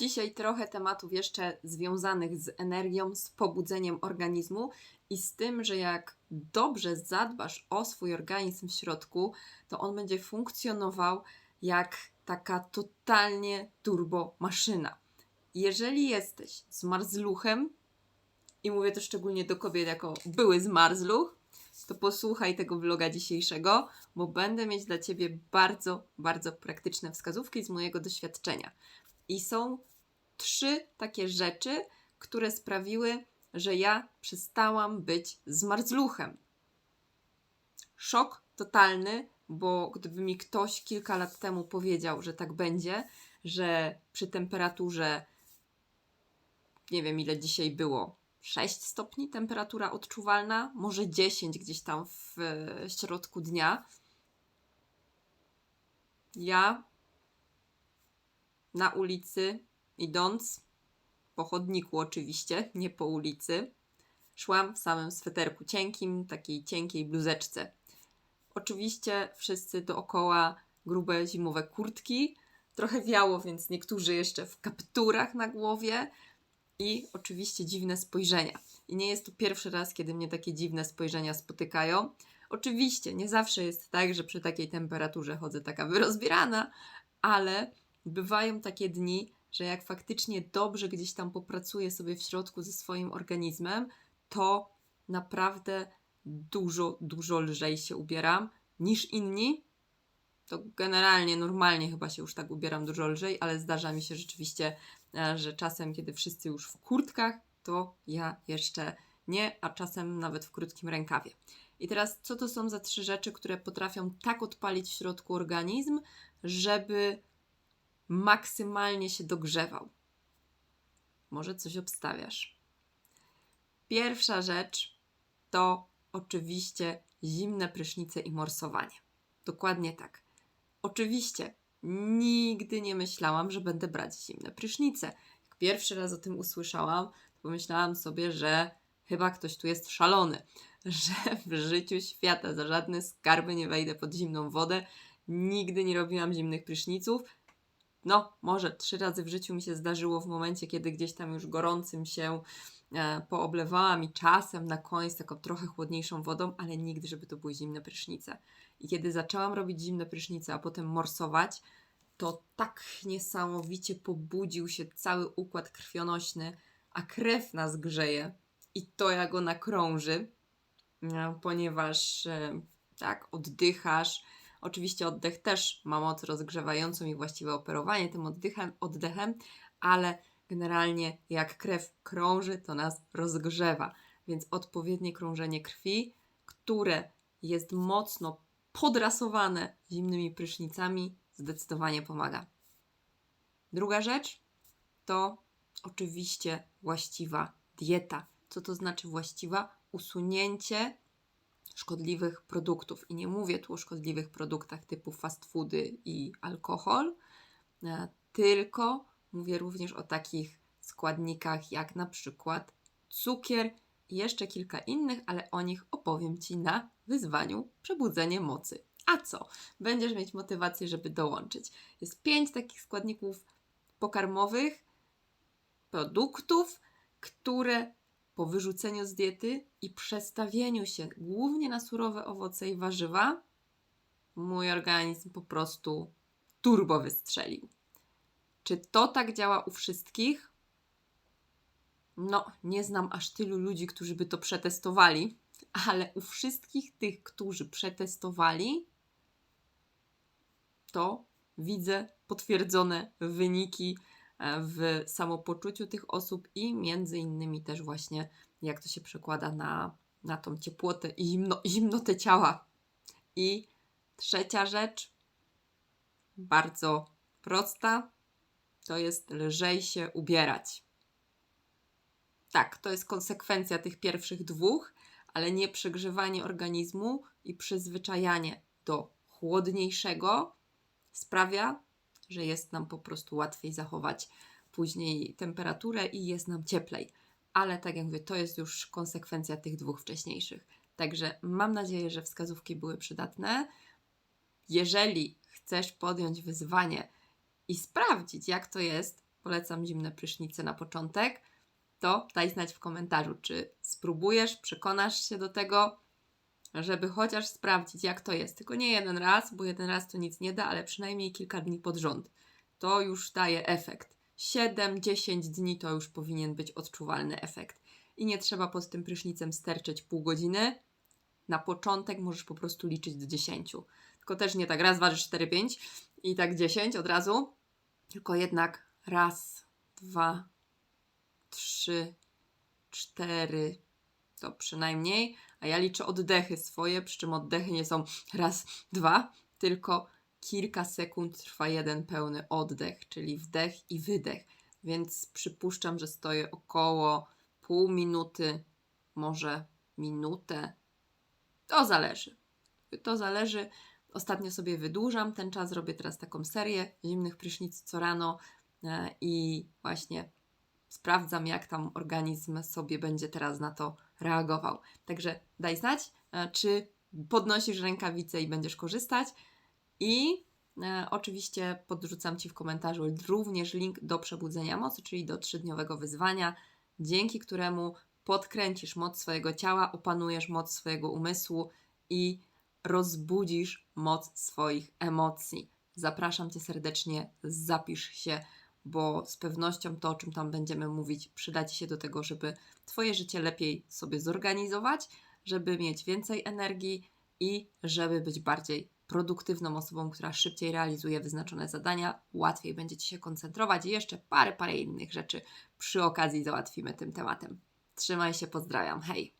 Dzisiaj trochę tematów jeszcze związanych z energią, z pobudzeniem organizmu i z tym, że jak dobrze zadbasz o swój organizm w środku, to on będzie funkcjonował jak taka totalnie turbo maszyna. Jeżeli jesteś zmarzluchem, i mówię to szczególnie do kobiet jako były zmarzluch, to posłuchaj tego vloga dzisiejszego, bo będę mieć dla Ciebie bardzo, bardzo praktyczne wskazówki z mojego doświadczenia. I są trzy takie rzeczy, które sprawiły, że ja przestałam być zmarzluchem. Szok totalny, bo gdyby mi ktoś kilka lat temu powiedział, że tak będzie, że przy temperaturze, nie wiem ile dzisiaj było, 6 stopni temperatura odczuwalna, może 10 gdzieś tam w e, środku dnia. Ja na ulicy idąc, po chodniku oczywiście, nie po ulicy, szłam w samym sweterku cienkim, takiej cienkiej bluzeczce. Oczywiście wszyscy dookoła grube zimowe kurtki, trochę wiało, więc niektórzy jeszcze w kapturach na głowie i oczywiście dziwne spojrzenia. I nie jest to pierwszy raz, kiedy mnie takie dziwne spojrzenia spotykają. Oczywiście nie zawsze jest tak, że przy takiej temperaturze chodzę taka wyrozbierana, ale bywają takie dni, że jak faktycznie dobrze gdzieś tam popracuję sobie w środku ze swoim organizmem, to naprawdę dużo, dużo lżej się ubieram niż inni. To generalnie, normalnie chyba się już tak ubieram dużo lżej, ale zdarza mi się rzeczywiście, e, że czasem, kiedy wszyscy już w kurtkach, to ja jeszcze nie, a czasem nawet w krótkim rękawie. I teraz, co to są za trzy rzeczy, które potrafią tak odpalić w środku organizm, żeby maksymalnie się dogrzewał. Może coś obstawiasz. Pierwsza rzecz to oczywiście zimne prysznice i morsowanie. Dokładnie tak. Oczywiście nigdy nie myślałam, że będę brać zimne prysznice. Jak pierwszy raz o tym usłyszałam, to pomyślałam sobie, że chyba ktoś tu jest szalony, że w życiu świata za żadne skarby nie wejdę pod zimną wodę. Nigdy nie robiłam zimnych pryszniców, no, może trzy razy w życiu mi się zdarzyło w momencie, kiedy gdzieś tam już gorącym się e, pooblewałam i czasem na koniec taką trochę chłodniejszą wodą, ale nigdy, żeby to były zimne prysznice. I kiedy zaczęłam robić zimne prysznice, a potem morsować, to tak niesamowicie pobudził się cały układ krwionośny, a krew nas grzeje i to jak ona krąży, e, ponieważ e, tak oddychasz, Oczywiście oddech też ma moc rozgrzewającą i właściwe operowanie tym oddechem, oddechem, ale generalnie jak krew krąży, to nas rozgrzewa. Więc odpowiednie krążenie krwi, które jest mocno podrasowane zimnymi prysznicami, zdecydowanie pomaga. Druga rzecz to oczywiście właściwa dieta. Co to znaczy właściwa? Usunięcie szkodliwych produktów. I nie mówię tu o szkodliwych produktach typu fast foody i alkohol, e, tylko mówię również o takich składnikach jak na przykład cukier i jeszcze kilka innych, ale o nich opowiem Ci na wyzwaniu Przebudzenie Mocy. A co? Będziesz mieć motywację, żeby dołączyć. Jest pięć takich składników pokarmowych, produktów, które po wyrzuceniu z diety i przestawieniu się głównie na surowe owoce i warzywa, mój organizm po prostu turbo wystrzelił. Czy to tak działa u wszystkich? No, nie znam aż tylu ludzi, którzy by to przetestowali, ale u wszystkich tych, którzy przetestowali, to widzę potwierdzone wyniki w samopoczuciu tych osób i między innymi też właśnie jak to się przekłada na, na tą ciepłotę i zimno, zimnotę ciała. I trzecia rzecz, bardzo prosta, to jest lżej się ubierać. Tak, to jest konsekwencja tych pierwszych dwóch, ale nie przegrzewanie organizmu i przyzwyczajanie do chłodniejszego sprawia, że jest nam po prostu łatwiej zachować później temperaturę i jest nam cieplej. Ale tak jak mówię, to jest już konsekwencja tych dwóch wcześniejszych. Także mam nadzieję, że wskazówki były przydatne. Jeżeli chcesz podjąć wyzwanie i sprawdzić, jak to jest, polecam zimne prysznice na początek, to daj znać w komentarzu, czy spróbujesz, przekonasz się do tego, żeby chociaż sprawdzić, jak to jest. Tylko nie jeden raz, bo jeden raz to nic nie da, ale przynajmniej kilka dni pod rząd. To już daje efekt. 7-10 dni to już powinien być odczuwalny efekt. I nie trzeba pod tym prysznicem sterczeć pół godziny. Na początek możesz po prostu liczyć do 10. Tylko też nie tak raz, cztery, pięć i tak 10 od razu. Tylko jednak raz, dwa, trzy, cztery, to przynajmniej. A ja liczę oddechy swoje, przy czym oddechy nie są raz, dwa, tylko kilka sekund trwa jeden pełny oddech, czyli wdech i wydech. Więc przypuszczam, że stoję około pół minuty, może minutę. To zależy. To zależy. Ostatnio sobie wydłużam ten czas, robię teraz taką serię zimnych prysznic co rano e, i właśnie sprawdzam, jak tam organizm sobie będzie teraz na to reagował. Także daj znać, e, czy podnosisz rękawice i będziesz korzystać. I e, oczywiście podrzucam Ci w komentarzu również link do przebudzenia mocy, czyli do trzydniowego wyzwania, dzięki któremu podkręcisz moc swojego ciała, opanujesz moc swojego umysłu i rozbudzisz moc swoich emocji. Zapraszam Cię serdecznie, zapisz się, bo z pewnością to, o czym tam będziemy mówić, przyda Ci się do tego, żeby Twoje życie lepiej sobie zorganizować, żeby mieć więcej energii i żeby być bardziej produktywną osobą, która szybciej realizuje wyznaczone zadania, łatwiej będzie Ci się koncentrować i jeszcze parę, parę innych rzeczy przy okazji załatwimy tym tematem. Trzymaj się, pozdrawiam, hej!